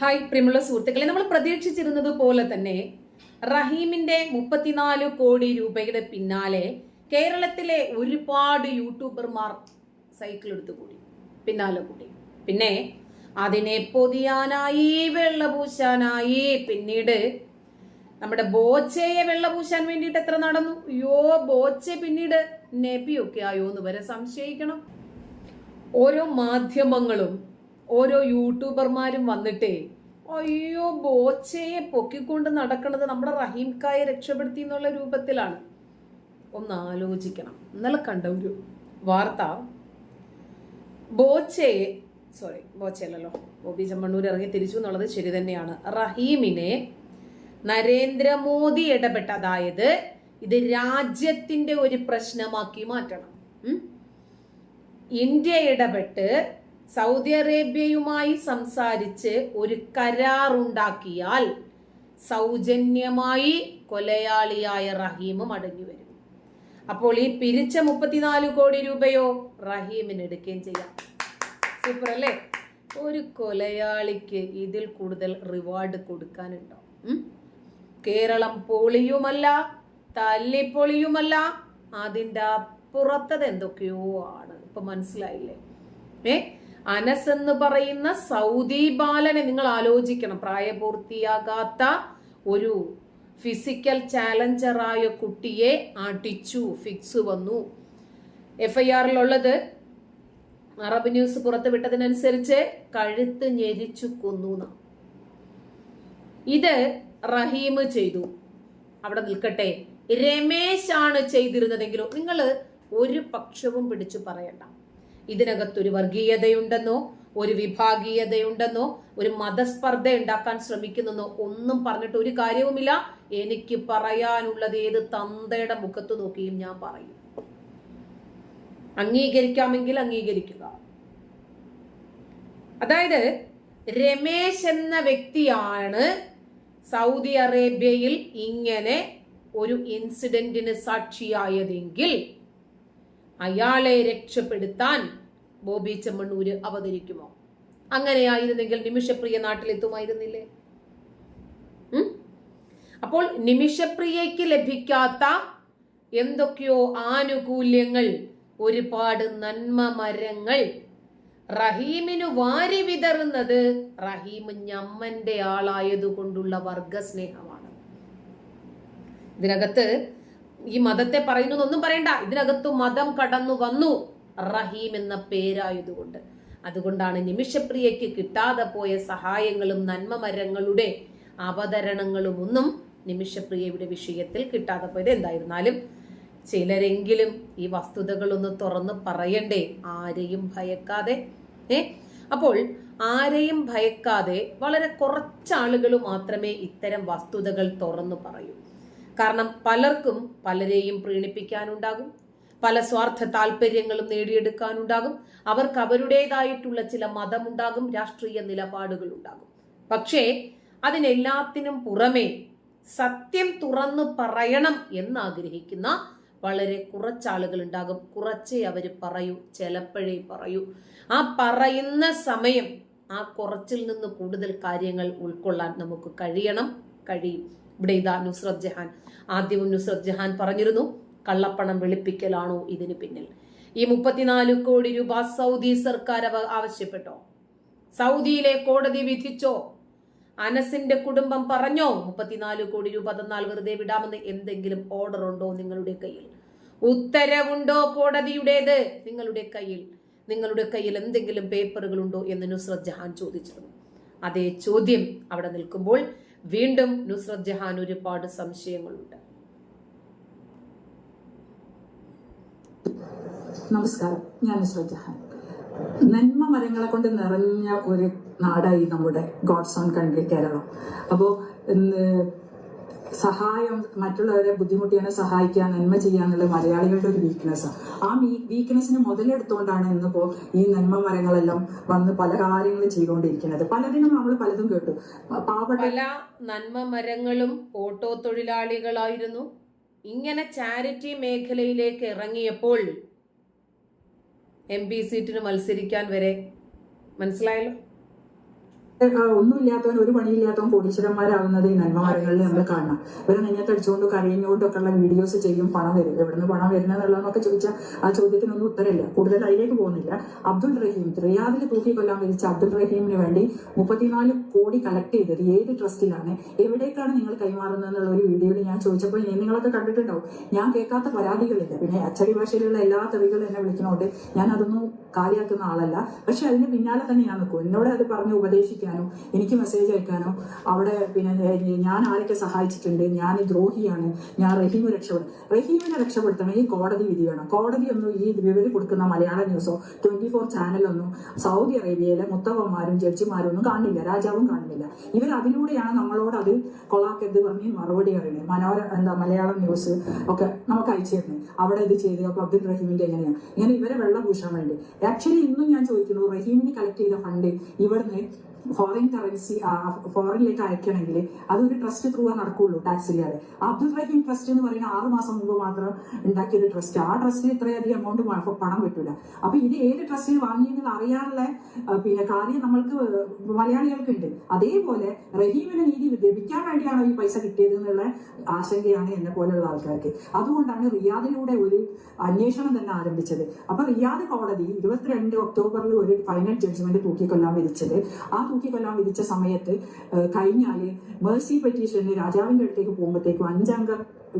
Hi പ്രിയമുള്ള സുഹൃത്തുക്കളെ. നമ്മൾ പ്രതീക്ഷിച്ചിരുന്നത് പോലെ തന്നെ റഹീമിന്റെ മുപ്പത്തിനാല് കോടി രൂപയുടെ പിന്നാലെ കേരളത്തിലെ ഒരുപാട് യൂട്യൂബർമാർ സൈക്കിൾ എടുത്തു കൂടി. പിന്നാലെ കൂടി. പിന്നെ അതിനെ പൊതിയാനായി വെള്ളപൂശാനായി പിന്നീട് നമ്മുടെ ബോച്ചയെ വെള്ളപൂശാൻ വേണ്ടിയിട്ട് എത്ര നടന്നു? യോ ബോച്ചെ പിന്നീട് നബിയൊക്കെ ആയോ എന്ന് വരെ സംശയിക്കണം. ഓരോ മാധ്യമങ്ങളും ഓരോ യൂട്യൂബർമാരും വന്നിട്ടേ അയ്യോ ബോച്ചയെ പൊക്കിക്കൊണ്ട് നടക്കുന്നത് നമ്മുടെ റഹീംക്കായെ രക്ഷപ്പെടുത്തി എന്നുള്ള രൂപത്തിലാണ്. ഒന്ന് ആലോചിക്കണം. ഇന്നലെ കണ്ട ഒരു വാർത്ത. ബോച്ചയെ സോറി ബോച്ചയല്ലല്ലോ ബോബി ചമ്മണ്ണൂർ ഇറങ്ങി തിരിച്ചു എന്നുള്ളത് ശരി തന്നെയാണ്. റഹീമിനെ നരേന്ദ്രമോദി ഇടപെട്ട അതായത് ഇത് രാജ്യത്തിന്റെ ഒരു പ്രശ്നമാക്കി മാറ്റണം. ഇന്ത്യ ഇടപെട്ട് സൗദി അറേബ്യയുമായി സംസാരിച്ച് ഒരു കരാറുണ്ടാക്കിയാൽ സൗജന്യമായി കൊലയാളിയായ റഹീം മടങ്ങി വരും അപ്പോൾ ഈ പിരിച്ച മുപ്പത്തിനാല് കോടി രൂപയോ റഹീമിന് എടുക്കുകയും ചെയ്യാം. സൂപ്പർ അല്ലേ ഒരു കൊലയാളിക്ക് ഇതിൽ കൂടുതൽ റിവാർഡ് കൊടുക്കാനുണ്ടോ? കേരളം പൊളിയുമല്ല തല്ലിപ്പൊളിയുമല്ല അതിന്റെ അപ്പുറത്തത് എന്തൊക്കെയോ ആണ്. ഇപ്പൊ മനസ്സിലായില്ലേ? ഏ? അനസ് എന്ന് പറയുന്ന സൗദി ബാലനെ നിങ്ങൾ ആലോചിക്കണം. പ്രായപൂർത്തിയാകാത്ത ഒരു ഫിസിക്കൽ ചാലഞ്ചറായ കുട്ടിയെ അടിച്ചു ഫിക്സ് വന്നു. എഫ് ഐ ആറിലുള്ളത് അറബ് ന്യൂസ് പുറത്ത് വിട്ടതിനനുസരിച്ച് കഴുത്ത് ഞെരിച്ചു കൊന്നു ഇത് റഹീം ചെയ്തു. അവിടെ നിൽക്കട്ടെ. രമേശാണ് ചെയ്തിരുന്നതെങ്കിലോ നിങ്ങൾ ഒരു പക്ഷവും പിടിച്ചു പറയണ്ട. ഇതിനകത്തൊരു വർഗീയതയുണ്ടെന്നോ ഒരു വിഭാഗീയതയുണ്ടെന്നോ ഒരു മതസ്പർദ്ധ ഉണ്ടാക്കാൻ ശ്രമിക്കുന്നെന്നോ ഒന്നും പറഞ്ഞിട്ട് ഒരു കാര്യവുമില്ല. എനിക്ക് പറയാനുള്ളത് ഏത് തന്തയുടെ മുഖത്ത് നോക്കിയും ഞാൻ പറയും. അംഗീകരിക്കാമെങ്കിൽ അംഗീകരിക്കുക. അതായത് രമേശ് എന്ന വ്യക്തിയാണ് സൗദി അറേബ്യയിൽ ഇങ്ങനെ ഒരു ഇൻസിഡന്റിന് സാക്ഷിയായതെങ്കിൽ അയാളെ രക്ഷപ്പെടുത്താൻ ബോബി ചെമ്മണ്ണൂര് അവതരിക്കുമോ? അങ്ങനെയായിരുന്നെങ്കിൽ നിമിഷപ്രിയ നാട്ടിലെത്തുമായിരുന്നില്ലേ? അപ്പോൾ നിമിഷപ്രിയയ്ക്ക് ലഭിക്കാത്ത എന്തൊക്കെയോ ആനുകൂല്യങ്ങൾ ഒരുപാട് നന്മ മരങ്ങൾ. റഹീമിന് വാരി വിതറുന്നത് റഹീം ഞമ്മന്റെ ആളായതുകൊണ്ടുള്ള വർഗസ്നേഹമാണ് ഇതിനകത്ത് ഈ മതത്തെ പറയുന്നു ഒന്നും പറയണ്ട. ഇതിനകത്ത് മതം കടന്നു വന്നു. റഹീം എന്ന പേരായതുകൊണ്ട്. അതുകൊണ്ടാണ് നിമിഷപ്രിയയ്ക്ക് കിട്ടാതെ പോയ സഹായങ്ങളും നന്മമരങ്ങളുടെ അവതരണങ്ങളും ഒന്നും നിമിഷപ്രിയയുടെ വിഷയത്തിൽ കിട്ടാതെ പോയത് എന്തായിരുന്നാലും ചിലരെങ്കിലും ഈ വസ്തുതകളൊന്ന് തുറന്ന് പറയണ്ടേ. ആരെയും ഭയക്കാതെ. ഏ? അപ്പോൾ ആരെയും ഭയക്കാതെ വളരെ കുറച്ചാളുകൾ മാത്രമേ ഇത്തരം വസ്തുതകൾ തുറന്നു പറയൂ. കാരണം പലർക്കും പലരെയും പ്രീണിപ്പിക്കാനുണ്ടാകും. പല സ്വാർത്ഥ താല്പര്യങ്ങളും നേടിയെടുക്കാനുണ്ടാകും. അവർക്ക് അവരുടേതായിട്ടുള്ള ചില മതമുണ്ടാകും രാഷ്ട്രീയ നിലപാടുകൾ ഉണ്ടാകും പക്ഷേ അതിനെല്ലാത്തിനും പുറമേ സത്യം തുറന്നു പറയണം എന്നാഗ്രഹിക്കുന്ന വളരെ കുറച്ചാളുകൾ ഉണ്ടാകും കുറച്ചേ അവർ പറയൂ ചിലപ്പോഴേ പറയൂ. ആ പറയുന്ന സമയം ആ കുറച്ചിൽ നിന്ന് കൂടുതൽ കാര്യങ്ങൾ ഉൾക്കൊള്ളാൻ നമുക്ക് കഴിയണം കഴിയും. ഇവിടെ ഇതാ നുസ്രത് ജഹാൻ. ആദ്യവും നുസ്രത് ജഹാൻ പറഞ്ഞിരുന്നു കള്ളപ്പണം വെളുപ്പിക്കലാണോ ഇതിന് പിന്നിൽ. ഈ മുപ്പത്തിനാല് കോടി രൂപ സൗദി സർക്കാർ ആവശ്യപ്പെട്ടോ? സൗദിയിലെ കോടതി വിധിച്ചോ? അനസിന്റെ കുടുംബം പറഞ്ഞോ? മുപ്പത്തിനാല് കോടി രൂപ തന്നാൽ വെറുതെ വിടാമെന്ന് എന്തെങ്കിലും ഓർഡർ ഉണ്ടോ നിങ്ങളുടെ കയ്യിൽ? ഉത്തരവുണ്ടോ കോടതിയുടേത്? നിങ്ങളുടെ കയ്യിൽ. നിങ്ങളുടെ കയ്യിൽ എന്തെങ്കിലും പേപ്പറുകൾ ഉണ്ടോ എന്ന് നുസ്രത് ജഹാൻ ചോദിച്ചിരുന്നു. അതേ ചോദ്യം അവിടെ നിൽക്കുമ്പോൾ വീണ്ടും നുസ്രത് ജഹാൻ ഒരുപാട് സംശയങ്ങളുണ്ട്. നമസ്കാരം. ഞാൻ നുസ്രത് ജഹാൻ. നന്മ മരങ്ങളെ കൊണ്ട് നിറഞ്ഞ ഒരു നാടായി നമ്മുടെ ഗോഡ്സ് ഓൺ കൺട്രി കേരളം. അപ്പോൾ സഹായം മറ്റുള്ളവരെ ബുദ്ധിമുട്ടിയാണ് സഹായിക്കുക നന്മ ചെയ്യാന്നുള്ള മലയാളികളുടെ ഒരു വീക്ക്നെസ് ആ. വീക്ക്നെസ്സിനെ മുതലെടുത്തുകൊണ്ടാണ് ഇന്നിപ്പോ ഈ നന്മ മരങ്ങളെല്ലാം വന്ന് പല കാര്യങ്ങളും ചെയ്തുകൊണ്ടിരിക്കുന്നത്. പലതിനും നമ്മൾ പലതും കേട്ടു. പല നന്മ മരങ്ങളും ഓട്ടോ തൊഴിലാളികളായിരുന്നു. ഇങ്ങനെ ചാരിറ്റി മേഖലയിലേക്ക് ഇറങ്ങിയപ്പോൾ എം പി സീറ്റിന് മത്സരിക്കാൻ വരെ മനസ്സിലായല്ലോ? ഒന്നുമില്ലാത്തവൻ ഒരു പണിയില്ലാത്തവൻ കോടീശ്വരന്മാരാവുന്നത് ഈ നന്മമാരങ്ങളിൽ നമ്മൾ കാണാം ഇവരെ നെഞ്ഞത്തടിച്ചുകൊണ്ട് കരയിഞ്ഞുകൊണ്ടൊക്കെ ഉള്ള വീഡിയോസ് ചെയ്യും പണം വരും. എവിടുന്ന് പണം വരുന്നതെന്നുള്ളതെന്നൊക്കെ ചോദിച്ചാൽ ആ ചോദ്യത്തിനൊന്നും ഉത്തരമില്ല. കൂടുതൽ അതിലേക്ക് പോകുന്നില്ല. അബ്ദുൾ റഹീം റിയാദിൽ തൂക്കി കൊല്ലാൻ വിധിച്ച അബ്ദുൾ റഹീമിന് വേണ്ടി മുപ്പത്തിനാല് കോടി കളക്ട് ചെയ്തത് ഏത് ട്രസ്റ്റിലാണ്? എവിടേക്കാണ് നിങ്ങൾ കൈമാറുന്നത് എന്നുള്ള ഒരു വീഡിയോയിൽ ഞാൻ ചോദിച്ചപ്പോൾ നിങ്ങളൊക്കെ കണ്ടിട്ടുണ്ടാവും. ഞാൻ കേൾക്കാത്ത പരാതികളില്ല. പിന്നെ അച്ചടി ഭാഷയിലുള്ള എല്ലാ തെറികളും എന്നെ വിളിക്കുന്നതുകൊണ്ട് ഞാൻ അതൊന്നും കാര്യമാക്കുന്ന ആളല്ല. പക്ഷെ അതിന് പിന്നാലെ തന്നെ ഞാൻ നിൽക്കും എന്നോട് അത് പറഞ്ഞ് ഉപദേശിക്കാനോ എനിക്ക് മെസ്സേജ് അയക്കാനോ അവിടെ പിന്നെ ഞാൻ ആരൊക്കെ സഹായിച്ചിട്ടുണ്ട് ഞാൻ ദ്രോഹിയാണ് ഞാൻ റഹീമ് രക്ഷപ്പെടും റഹീമിനെ രക്ഷപ്പെടുത്തണമെങ്കിൽ കോടതി വിധി വേണം. കോടതി ഒന്നും ഈ വിവരം കൊടുക്കുന്ന മലയാള ന്യൂസോ ട്വന്റി ഫോർ ചാനലൊന്നും സൗദി അറേബ്യയിലെ മുത്തവന്മാരും ജഡ്ജിമാരും ഒന്നും കാണില്ല. രാജാവും കാണുന്നില്ല ഇവർ അതിലൂടെയാണ് നമ്മളോട് അത് കൊളാക്കരുത് പറഞ്ഞ് മറുപടി അറിയണേ മനോര എന്താ മലയാളം ന്യൂസ് ഒക്കെ നമുക്ക് അയച്ചു തരുന്നത്. അവിടെ ഇത് ചെയ്ത് അബ്ദുൽ റഹീമിന്റെ എങ്ങനെയാണ്? ഇങ്ങനെ ഇവരെ വെള്ളം പൂശാൻ വേണ്ടി. ആക്ച്വലി ഇന്നും ഞാൻ ചോദിക്കുന്നു റഹീമിന് കളക്ട് ചെയ്ത ഫണ്ട് ഇവിടുന്ന് ഫോറിൻ കറൻസി ഫോറിനിലേക്ക് അയക്കണമെങ്കിൽ അതൊരു ട്രസ്റ്റ് ത്രൂ നടക്കുള്ളൂ ടാക്സ് ഇല്ലാതെ അബ്ദുൾ റഹീം ട്രസ്റ്റ് എന്ന് പറയുന്ന ആറ് മാസം മുമ്പ് മാത്രം ഉണ്ടാക്കിയ ഒരു ട്രസ്റ്റ് ആ ട്രസ്റ്റിന് ഇത്രയധികം എമൗണ്ട് പണം കിട്ടില്ല അപ്പൊ ഇത് ഏത് ട്രസ്റ്റിൽ വാങ്ങിയെന്ന് അറിയാനുള്ള പിന്നെ കാര്യം നമ്മൾക്ക് മലയാളികൾക്കുണ്ട്. അതേപോലെ റഹീമിന് നീതി ലഭിക്കാൻ വേണ്ടിയാണോ ഈ പൈസ കിട്ടിയത് എന്നുള്ള ആശങ്കയാണ് എന്നെ പോലെയുള്ള ആൾക്കാർക്ക്. അതുകൊണ്ടാണ് റിയാദിലൂടെ ഒരു അന്വേഷണം തന്നെ ആരംഭിച്ചത്. അപ്പൊ റിയാദ് കോടതി ഇരുപത്തിരണ്ട് ഒക്ടോബറിൽ ഒരു ഫൈനൽ ജഡ്ജ്മെന്റ് തൂക്കിക്കൊല്ലാൻ വിധിച്ചത്. ആ തൂക്കിക്കൊല്ലാൻ വിധിച്ച സമയത്ത് കഴിഞ്ഞാൽ മേഴ്സി പെറ്റീഷന് രാജാവിന്റെ അടുത്തേക്ക് പോകുമ്പോഴത്തേക്കും അഞ്ചംഗ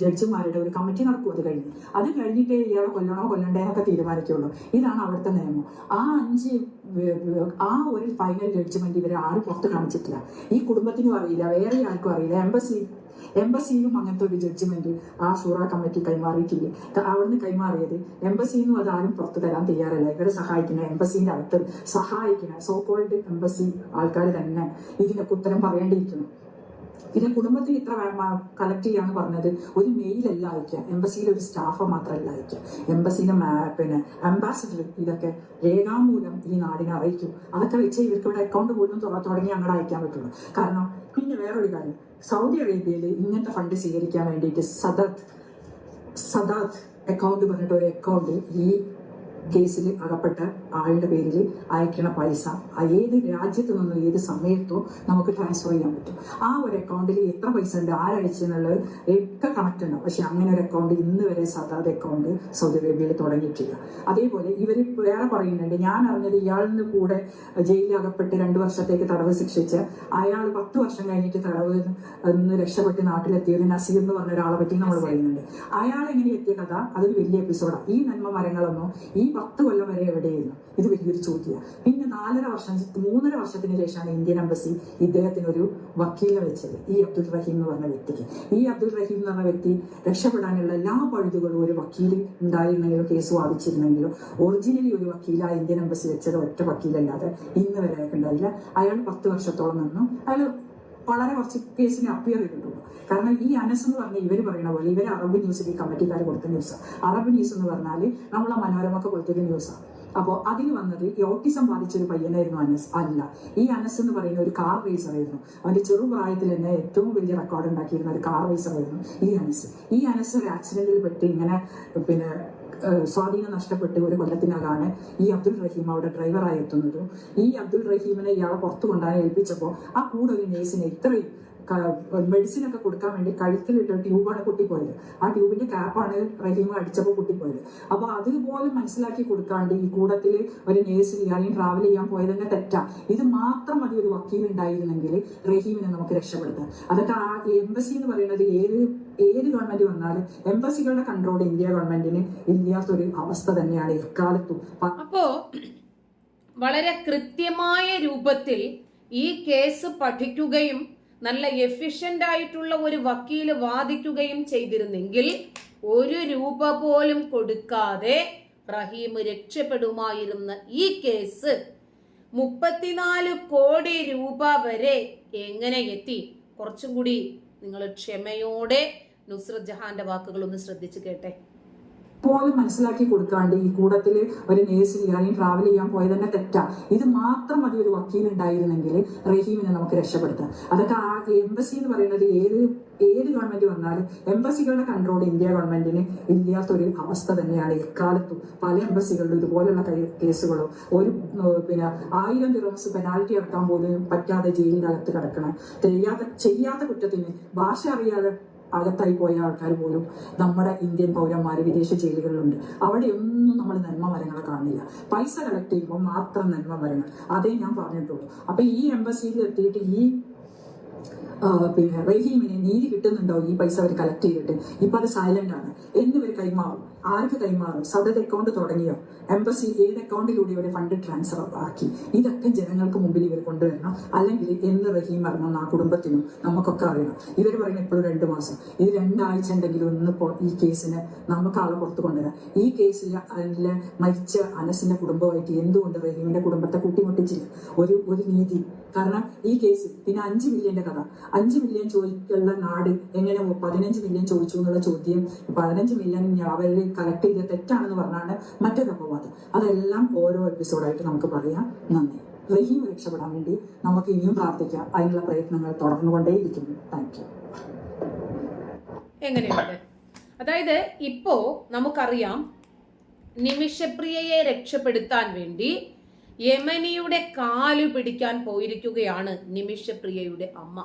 ജഡ്ജിമാരുടെ ഒരു കമ്മിറ്റി നടക്കും അത് കഴിഞ്ഞ്. അത് കഴിഞ്ഞിട്ടേ ഇയാളെ കൊല്ലണോ കൊല്ലണ്ടേ എന്നൊക്കെ തീരുമാനിക്കുള്ളൂ ഇതാണ് അവിടുത്തെ നിയമം. ആ അഞ്ച് ആ ഒരു ഫൈനൽ ജഡ്ജ്മെന്റ് ഇവരെ ആരും പുറത്ത് കാണിച്ചിട്ടില്ല. ഈ കുടുംബത്തിനും അറിയില്ല വേറെ ആർക്കും അറിയില്ല. എംബസി എംബസിയിലും അങ്ങനത്തെ ഒരു ജഡ്ജ്മെന്റ് ആ ഷൂറ കമ്മിറ്റി കൈമാറിയിട്ടില്ല? അവിടുന്ന് കൈമാറിയത് എംബസിന്നും അത് ആരും പുറത്തു തരാൻ തയ്യാറല്ല. ഇവരെ സഹായിക്കുന്ന എംബസിന്റെ അടുത്ത് സഹായിക്കുന്ന സോ കോൾഡ് എംബസി ആൾക്കാർ തന്നെ ഇതിനൊക്കെ ഉത്തരം പറയേണ്ടിയിരിക്കുന്നു. പിന്നെ കുടുംബത്തിൽ ഇത്ര കളക്ട് ചെയ്യാന്ന് പറഞ്ഞത് ഒരു മെയിലല്ല അയക്കുക എംബസിയിൽ ഒരു സ്റ്റാഫ് മാത്രമല്ല അയക്കുക എംബസിന്റെ പിന്നെ അംബാസിഡർ ഇതൊക്കെ രേഖാമൂലം ഈ നാടിനെ അറിയിക്കും അതൊക്കെ വെച്ച് ഇവർക്ക് ഇവിടെ അക്കൗണ്ട് പോലും തുടങ്ങി അങ്ങോട്ട് അയക്കാൻ പറ്റുള്ളൂ. കാരണം പിന്നെ വേറൊരു കാര്യം. സൗദി അറേബ്യയിൽ ഇങ്ങനത്തെ ഫണ്ട് സ്വീകരിക്കാൻ വേണ്ടിയിട്ട് സദത് സദാത്ത് അക്കൗണ്ട് പറഞ്ഞിട്ട് ഒരു അക്കൗണ്ട് ഈ കേസിൽ അകപ്പെട്ട ആളുടെ പേരിൽ അയക്കണ പൈസ ആ ഏത് രാജ്യത്തു നിന്നോ ഏത് സമയത്തോ നമുക്ക് ട്രാൻസ്ഫർ ചെയ്യാൻ പറ്റും. ആ ഒരു അക്കൗണ്ടിൽ എത്ര പൈസ ഉണ്ട് ആരയച്ചെന്നുള്ളത് ഒക്കെ കണക്ട് ഉണ്ടാവും. പക്ഷെ അങ്ങനെ ഒരു അക്കൗണ്ട് ഇന്ന് വരെ സദാദ് അക്കൗണ്ട് സൗദി അറേബ്യയിൽ തുടങ്ങിയിട്ടില്ല. അതേപോലെ ഇവർ വേറെ പറയുന്നുണ്ട് ഞാൻ അറിഞ്ഞത് ഇയാളിന് കൂടെ ജയിലിൽ അകപ്പെട്ട് രണ്ട് വർഷത്തേക്ക് തടവ് ശിക്ഷിച്ച് അയാൾ പത്ത് വർഷം കഴിഞ്ഞിട്ട് തടവ് നിന്ന് രക്ഷപ്പെട്ട് നാട്ടിലെത്തിയ ഒരു നസീർ എന്ന് പറഞ്ഞ ഒരാളെ പറ്റി നമ്മൾ പറയുന്നുണ്ട്. അയാൾ എങ്ങനെ എത്തിയ കഥ? അതൊരു വലിയ എപ്പിസോഡാണ് ഈ നന്മ മരങ്ങളൊന്നും ഈ പത്ത് കൊല്ലം വരെ എവിടെയായിരുന്നു? ഇത് വലിയൊരു ചോദ്യമാണ്. പിന്നെ നാലര വർഷം മൂന്നര വർഷത്തിന് ശേഷമാണ് ഇന്ത്യൻ എംബസി ഇദ്ദേഹത്തിനൊരു വക്കീലിനെ വെച്ചത്. ഈ അബ്ദുൾ റഹീം എന്ന് പറഞ്ഞ വ്യക്തിക്ക്. ഈ അബ്ദുൾ റഹീം എന്ന് പറഞ്ഞ വ്യക്തി രക്ഷപ്പെടാനുള്ള എല്ലാ പഴുതുകളും ഒരു വക്കീൽ ഉണ്ടായിരുന്നെങ്കിലും കേസ് വാദിച്ചിരുന്നെങ്കിലും ഒറിജിനലി ഒരു വക്കീല ഇന്ത്യൻ എംബസി വെച്ചത് ഒറ്റ വക്കീലല്ലാതെ ഇന്ന് വരെ ഉണ്ടായില്ല. അയാൾ പത്ത് വർഷത്തോളം നിന്നു. അയാൾ വളരെ കുറച്ച് കേസിന് അപ്പിയർ ചെയ്തിട്ടുള്ളൂ. കാരണം ഈ അനസ് എന്ന് പറഞ്ഞ ഇവർ പറയുന്ന പോലെ ഇവർ അറബ് ന്യൂസിൽ ഈ കമ്മിറ്റിക്കാർ കൊടുത്ത ന്യൂസ് അറബ് ന്യൂസ് എന്ന് പറഞ്ഞാൽ നമ്മളെ മനോരമൊക്കെ കൊടുത്തൊരു ന്യൂസാണ് അപ്പോ അതിന് വന്നത് ഈ ഓട്ടിസം ബാധിച്ച ഒരു പയ്യനായിരുന്നു അനസ്. അല്ല. ഈ അനസ് എന്ന് പറയുന്ന ഒരു കാർ റേസർ ആയിരുന്നു. അവന്റെ ചെറുപ്രായത്തിൽ തന്നെ ഏറ്റവും വലിയ റെക്കോർഡ് ഉണ്ടാക്കിയിരുന്ന ഒരു കാർ റേസർ ആയിരുന്നു ഈ അനസ്. ഈ അനസ് ഒരു ആക്സിഡന്റിൽ പെട്ട് ഇങ്ങനെ പിന്നെ സ്വാധീനം നഷ്ടപ്പെട്ട് ഒരു കൊല്ലത്തിനകാണ് ഈ അബ്ദുൾ റഹീം അവിടെ ഡ്രൈവറായി എത്തുന്നത് ഈ അബ്ദുൾ റഹീമിനെ ഇയാളെ പുറത്തു കൊണ്ടുപോയി ഏൽപ്പിച്ചപ്പോൾ ആ കൂടെ ഒരു നേഴ്സിനെ ഇത്രയും മെഡിസിൻ ഒക്കെ കൊടുക്കാൻ വേണ്ടി കഴുത്തിലിട്ട ട്യൂബാണ് പൊട്ടിപ്പോയത്. ആ ട്യൂബിന്റെ ക്യാപ്പാണ് റഹീം അടിച്ചപ്പോൾ പൊട്ടിപ്പോയത്. അപ്പൊ അതുപോലെ മനസ്സിലാക്കി കൊടുക്കാണ്ട് ഈ കൂടത്തിൽ ഒരു നേഴ്സ് അല്ലെങ്കിൽ ട്രാവൽ ചെയ്യാൻ പോയത് തന്നെ തെറ്റാ. ഇത് മാത്രം മതി ഒരു വക്കീൽ ഉണ്ടായിരുന്നെങ്കിൽ റഹീമിനെ നമുക്ക് രക്ഷപ്പെടുത്താം അതൊക്കെ ആ എംബസി എന്ന് പറയുന്നത് ഏത് ഏത് ഗവൺമെന്റ് വന്നാലും എംബസികളുടെ കൺട്രോൾ ഇന്ത്യ ഗവൺമെന്റിന് ഇല്ലാത്തൊരു അവസ്ഥ തന്നെയാണ് എക്കാലത്തും. അപ്പോ വളരെ കൃത്യമായ രൂപത്തിൽ ഈ കേസ് പഠിക്കുകയും നല്ല എഫിഷ്യന്റ് ആയിട്ടുള്ള ഒരു വക്കീൽ വാദിക്കുകയും ചെയ്തിരുന്നെങ്കിൽ ഒരു രൂപ പോലും കൊടുക്കാതെ റഹീം രക്ഷപ്പെടുമായിരുന്ന ഈ കേസ് മുപ്പത്തിനാല് കോടി രൂപ വരെ എങ്ങനെ എത്തി? കുറച്ചും കൂടി നിങ്ങൾ ക്ഷമയോടെ നുസ്രത് ജഹാന്റെ വാക്കുകൾ ഒന്ന് ശ്രദ്ധിച്ചു കേട്ടെ. പോലും മനസ്സിലാക്കി കൊടുക്കാണ്ട് ഈ കൂടത്തിൽ ഒരു നേഴ്സിൽ അല്ലെങ്കിൽ ട്രാവൽ ചെയ്യാൻ പോയത് തന്നെ തെറ്റാ. ഇത് മാത്രം മതി ഒരു വക്കീൽ ഉണ്ടായിരുന്നെങ്കിൽ റഹീമിനെ നമുക്ക് രക്ഷപ്പെടുത്താം അതൊക്കെ ആ എംബസി എന്ന് പറയുന്നത് ഏത് ഏത് ഗവൺമെന്റ് വന്നാലും എംബസികളുടെ കൺട്രോൾ ഇന്ത്യ ഗവൺമെന്റിന് ഇല്ലാത്തൊരു അവസ്ഥ തന്നെയാണ് എക്കാലത്തും. പല എംബസികളിലും ഇതുപോലുള്ള കേസുകളോ ഒരു പിന്നെ ആയിരം ദിറംസ് പെനാൽറ്റി അടക്കാൻ പോലും പറ്റാതെ ജയിലിനകത്ത് കിടക്കണം. ചെയ്യാത്ത ചെയ്യാത്ത കുറ്റത്തിന് ഭാഷ അറിയാതെ അകത്തായി പോയ ആൾക്കാർ പോലും നമ്മുടെ ഇന്ത്യൻ പൗരന്മാർ വിദേശ ജയിലുകളിലുണ്ട്. അവിടെയൊന്നും നമ്മൾ നന്മ മരങ്ങളെ കാണില്ല. പൈസ കളക്ട് ചെയ്യുമ്പോൾ മാത്രം നന്മ മരങ്ങൾ. അതേ ഞാൻ പറഞ്ഞിട്ടുള്ളൂ. അപ്പൊ ഈ എംബസിയിൽ എത്തിയിട്ട് ഈ പിന്നെ റഹീമിന് നീതി കിട്ടുന്നുണ്ടോ? ഈ പൈസ അവർ കളക്ട് ചെയ്തിട്ട്. ഇപ്പൊ അത് സൈലന്റ് ആണ്. എന്നിവർ കൈമാറും. ആർക്ക് കൈമാറും? സൗദത്ത് അക്കൗണ്ട് തുടങ്ങിയോ? എംബസി ഏത് അക്കൗണ്ടിലൂടെ ഇവരെ ഫണ്ട് ട്രാൻസ്ഫർ ആക്കി? ഇതൊക്കെ ജനങ്ങൾക്ക് മുമ്പിൽ ഇവർ കൊണ്ടുവരണം. അല്ലെങ്കിൽ എന്ന് റഹീം ഇറങ്ങുന്ന ആ കുടുംബത്തിനും നമുക്കൊക്കെ അറിയണം. ഇവർ പറയുന്നത് ഇപ്പോഴും രണ്ട് മാസം. ഇത് രണ്ടാഴ്ച ഉണ്ടെങ്കിലും ഒന്ന് ഈ കേസിന് നമുക്ക് ആളെ പുറത്തു കൊണ്ടുവരാം. ഈ കേസിൽ അതിലെ മരിച്ച അനസിന്റെ കുടുംബമായിട്ട് എന്തുകൊണ്ട് റഹീമിന്റെ കുടുംബത്തെ കൂട്ടിമുട്ടിച്ചില്ല? ഒരു ഒരു നീതി. കാരണം ഈ കേസ് പിന്നെ അഞ്ച് മില്യന്റെ കഥ. അഞ്ച് മില്യൺ ചോദിക്കുന്ന നാട് എങ്ങനെ പതിനഞ്ച് മില്യൺ ചോദിച്ചു എന്നുള്ള ചോദ്യം പതിനഞ്ച് മില്യൺ അവർ കളക്ട് ചെയ്ത തെറ്റാണെന്ന് പറഞ്ഞാണ് മറ്റൊരു അപവാദം. അതെല്ലാം ഓരോ എപ്പിസോഡായിട്ട് നമുക്ക് പറയാം. നന്ദി. റഹീം രക്ഷപ്പെടാൻ വേണ്ടി നമുക്ക് ഇനിയും പ്രാർത്ഥിക്കാം. അതിനുള്ള പ്രയത്നങ്ങൾ തുടർന്നുകൊണ്ടേയിരിക്കുന്നു. താങ്ക് യു എങ്ങനെയുണ്ട്? അതായത് ഇപ്പോ നമുക്കറിയാം നിമിഷപ്രിയയെ രക്ഷപ്പെടുത്താൻ വേണ്ടി യമനിയുടെ കാലു പിടിക്കാൻ പോയിരിക്കുകയാണ് നിമിഷപ്രിയയുടെ അമ്മ.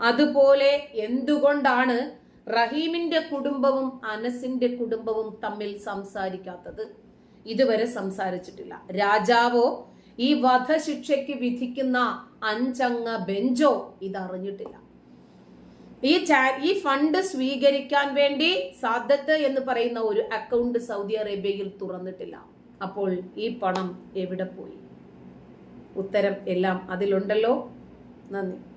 അതുപോലെ എന്തുകൊണ്ടാണ് റഹീമിന്റെ കുടുംബവും അനസിന്റെ കുടുംബവും തമ്മിൽ സംസാരിക്കാത്തത്? ഇതുവരെ സംസാരിച്ചിട്ടില്ല. രാജാവോ ഈ വധശിക്ഷയ്ക്ക് വിധിക്കുന്ന അഞ്ചംഗ ബെഞ്ചോ ഇതറിഞ്ഞിട്ടില്ല. ഈ ഈ ഫണ്ട് സ്വീകരിക്കാൻ വേണ്ടി സാധ്യത എന്ന് പറയുന്ന ഒരു അക്കൗണ്ട് സൗദി അറേബ്യയിൽ തുറന്നിട്ടില്ല. അപ്പോൾ ഈ പണം എവിടെ പോയി? ഉത്തരം എല്ലാം അതിലുണ്ടല്ലോ. നന്ദി.